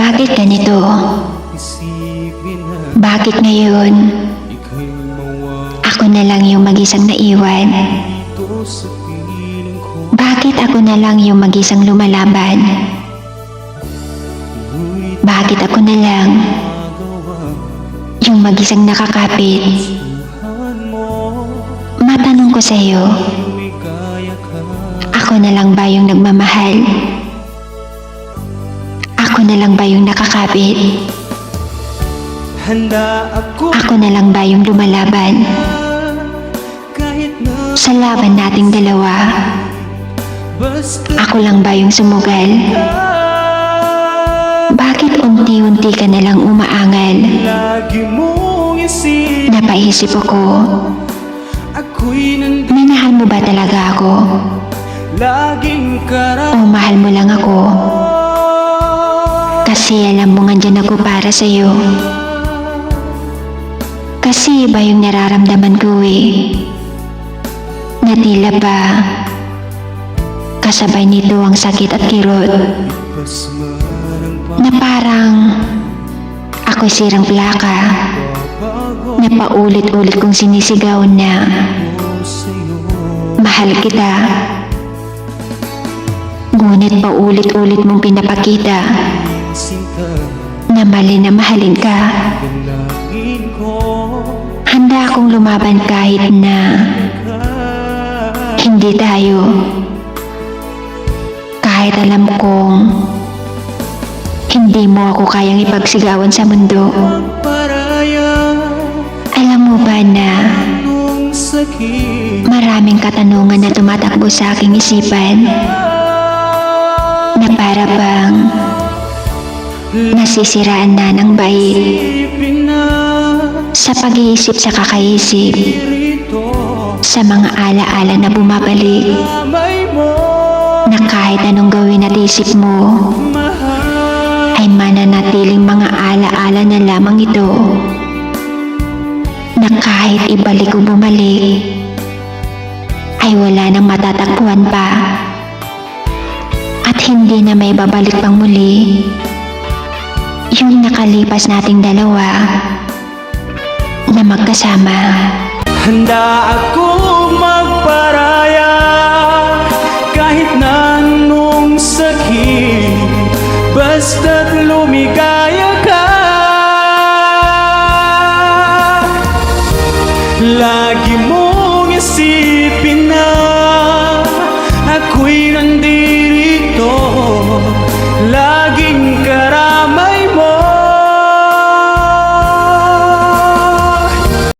Bakit ganito? Bakit ngayon? Ako na lang yung mag-isang naiwan. Bakit ako na lang yung mag-isang lumalaban? Bakit ako na lang yung mag-isang nakakapit? Matanong ko sa'yo, ako na lang ba yung nagmamahal? Ako na lang ba yung nakakapit? Ako na lang ba yung lumalaban? Sa laban nating dalawa, ako lang ba yung sumugal? Bakit unti-unti ka na lang umaangal? Napaisip ako, minahal mo ba talaga ako? O mahal mo lang ako? Kasi alam mo nga ako para sa'yo. Kasi iba yung nararamdaman ko eh. Na tila ba kasabay nito ang sakit at kirot na parang ako sirang plaka na paulit-ulit kong sinisigaw na mahal kita. Ngunit paulit-ulit mong pinapakita na mali na mahalin ka. Handa akong lumaban kahit na hindi tayo. Kahit alam kong hindi mo ako kayang ipagsigawan sa mundo. Alam mo ba na maraming katanungan na tumatakbo sa aking isipan nasisiraan na ng na sa pag-iisip sa kakaisip. Sa mga alaala na bumabalik. Na kahit anong gawin at isip mo ay mananatiling mga alaala na lamang ito. Na kahit ibalik o bumalik ay wala nang matatakbuhan pa. At hindi na may babalik pang muli June nakalipas nating dalawa na magkasama. Handa ako magparaya kahit nanong sakit basta't lumigaya ka. Lagi mong isipin na